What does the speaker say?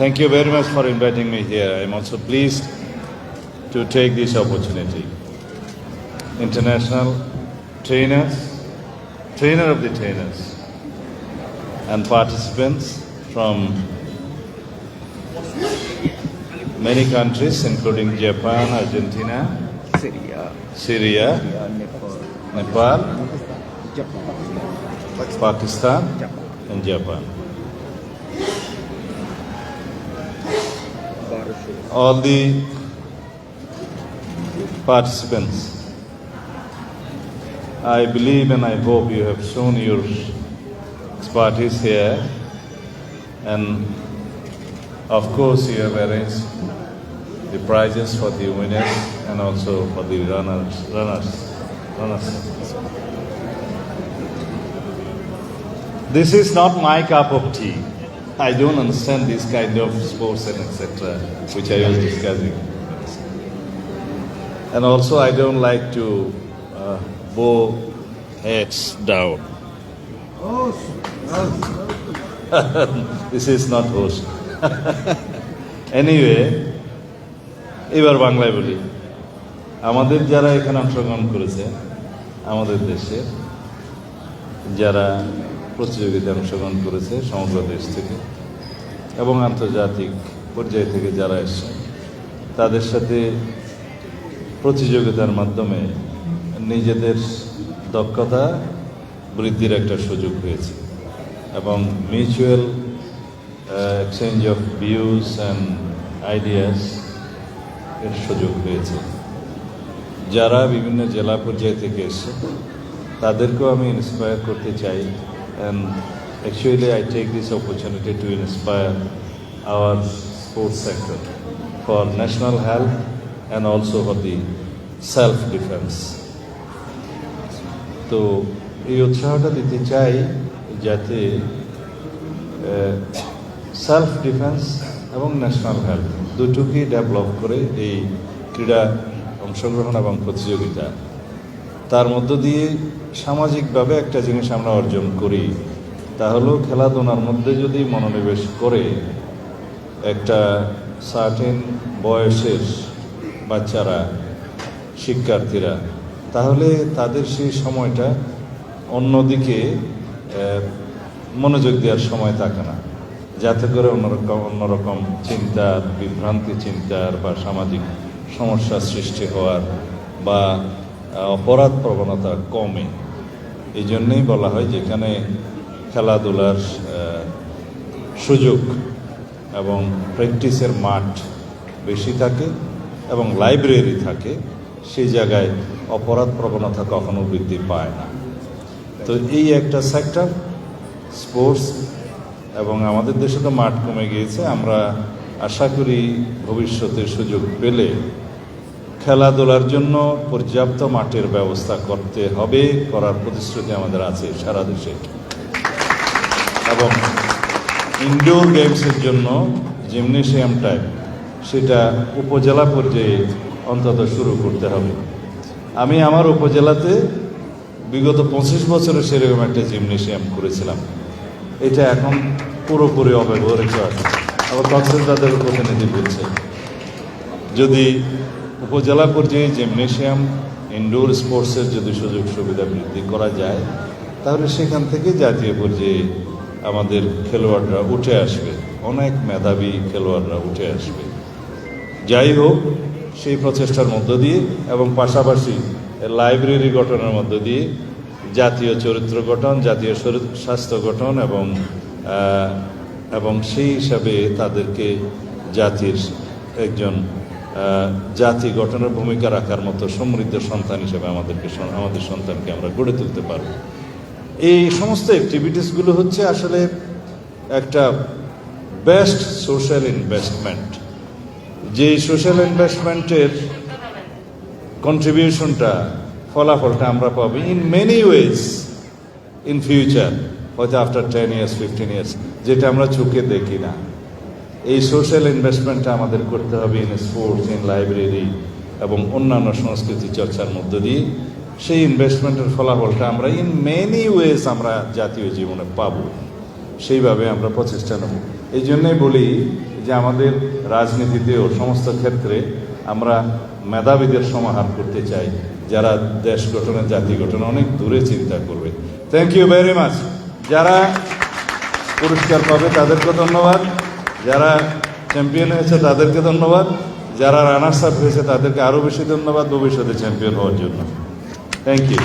Thank you very much for inviting me here. I'm also pleased to take this opportunity. International trainers, trainer of the trainers, and participants from many countries, including Japan, Argentina, Syria, Syria, Syria, Nepal, Nepal, Japan, Pakistan, Japan, and Japan. All the participants. I believe and I hope you have shown your expertise here, and of course, you have arranged the prizes for the winners and also for the runners. Runners. runners. This is not my cup of tea. I don't understand this kind of sports and etc. which I was discussing. And also, I don't like to uh, bow heads down. this is not host. anyway, এবার বাংলায় বলি আমাদের যারা এখানে অংশগ্রহণ করেছে আমাদের দেশের যারা প্রতিযোগিতায় অংশগ্রহণ করেছে সমগ্র দেশ থেকে এবং আন্তর্জাতিক পর্যায় থেকে যারা এসছে, তাদের সাথে প্রতিযোগিতার মাধ্যমে নিজেদের দক্ষতা বৃদ্ধির একটা সুযোগ হয়েছে এবং mutual exchange of views and ideas এর সুযোগ হয়েছে যারা বিভিন্ন জেলা পর্যায় থেকে এসছে, তাদেরকেও আমি ইন্সপায়ার করতে চাই and actually I take this opportunity to inspire our sports sector for national health and also for the self defence তো এই উৎসাহটা দিতে চাই যাতে সেলফ ডিফেন্স এবং ন্যাশনাল হেলথ দুটোকেই ডেভেলপ করে এই ক্রীড়া অংশগ্রহণ এবং প্রতিযোগিতা। তার মধ্য দিয়ে সামাজিকভাবে একটা জিনিস আমরা অর্জন করি। তা হলো খেলাধুলার মধ্যে যদি মনোনিবেশ করে একটা সার্টেন বয়সের বাচ্চারা, শিক্ষার্থীরা, তাহলে তাদের সেই সময়টা অন্যদিকে মনোযোগ দেওয়ার সময় থাকে না। যাতে করে অন্যরকম অন্যরকম চিন্তার বিভ্রান্তি চিন্তার বা সামাজিক সমস্যা সৃষ্টি হওয়ার বা, অপরাধ প্রবণতা কমে। এই জন্যেই বলা হয় যেখানে খেলাধুলার সুযোগ এবং প্র্যাকটিসের মাঠ বেশি থাকে এবং লাইব্রেরি থাকে, সেই জায়গায় অপরাধ প্রবণতা কখনো বৃদ্ধি পায় না। তো এই একটা সেক্টর স্পোর্টস এবং আমাদের দেশে তো মাঠ কমে গিয়েছে। আমরা আশা করি ভবিষ্যতে সুযোগ পেলে খেলাধুলার জন্য পর্যাপ্ত মাঠের ব্যবস্থা করতে হবে, করার প্রতিশ্রুতি আমাদের আছে সারা দেশে। এবং ইনডোর গেমসের জন্য জিমনেশিয়াম টাইপ সেটা উপজেলা পর্যায়ে অন্তত শুরু করতে হবে। আমি আমার উপজেলাতে বিগত পঁচিশ বছরে সেরকম একটা জিমনেশিয়াম করেছিলাম। এটা এখন পুরোপুরি অব্যবহৃত আছে। আবার কক্সবাজারের প্রতিনিধি বলছে, যদি উপজেলা পর্যায়ে জিমনেশিয়াম ইনডোর স্পোর্টসের যদি সুযোগ সুবিধা বৃদ্ধি করা যায়, তাহলে সেখান থেকে জাতীয় পর্যায়ে আমাদের খেলোয়াড়রা উঠে আসবে। অনেক মেধাবী খেলোয়াড়রা উঠে আসবে। যাই হোক, সেই প্রচেষ্টার মধ্য দিয়ে এবং পাশাপাশি লাইব্রেরি গঠনের মধ্য দিয়ে জাতীয় চরিত্র গঠন, জাতীয় স্বাস্থ্য গঠন এবং এবং সেই হিসাবে তাদেরকে জাতির একজন জাতি গঠনের ভূমিকা রাখার মতো সমৃদ্ধ সন্তান হিসেবে আমাদেরকে, আমাদের সন্তানকে আমরা গড়ে তুলতে পারব। এই সমস্ত অ্যাক্টিভিটিসগুলো হচ্ছে আসলে একটা বেস্ট সোশ্যাল ইনভেস্টমেন্ট যে সোশ্যাল ইনভেস্টমেন্টের কন্ট্রিবিউশনটা ফলাফলটা আমরা পাবো in many ways in future হয়তো after ten years fifteen years যেটা আমরা চোখে দেখি না। এই সোশ্যাল ইনভেস্টমেন্টটা আমাদের করতে হবে ইন স্পোর্টস ইন লাইব্রেরি এবং অন্যান্য সংস্কৃতি চর্চার মধ্য দিয়ে। সেই ইনভেস্টমেন্টের ফলাফলটা আমরা ইন মেনি ওয়েজ আমরা জাতীয় জীবনে পাব। সেইভাবে আমরা প্রচেষ্টা নেব। এই জন্যই বলি যে আমাদের রাজনীতিতেও সমস্ত ক্ষেত্রে আমরা মেধাবীদের সমাহার করতে চাই, যারা দেশ গঠনে জাতি গঠনে অনেক দূরে চিন্তা করবে। থ্যাংক ইউ ভেরি মাচ যারা পুরস্কার পাবে, তাদেরকে ধন্যবাদ। যারা চ্যাম্পিয়ন হয়েছে, তাদেরকে ধন্যবাদ। যারা রানার্স আপ হয়েছে, তাদেরকে আরও বেশি ধন্যবাদ ভবিষ্যতে চ্যাম্পিয়ন হওয়ার জন্য। Thank you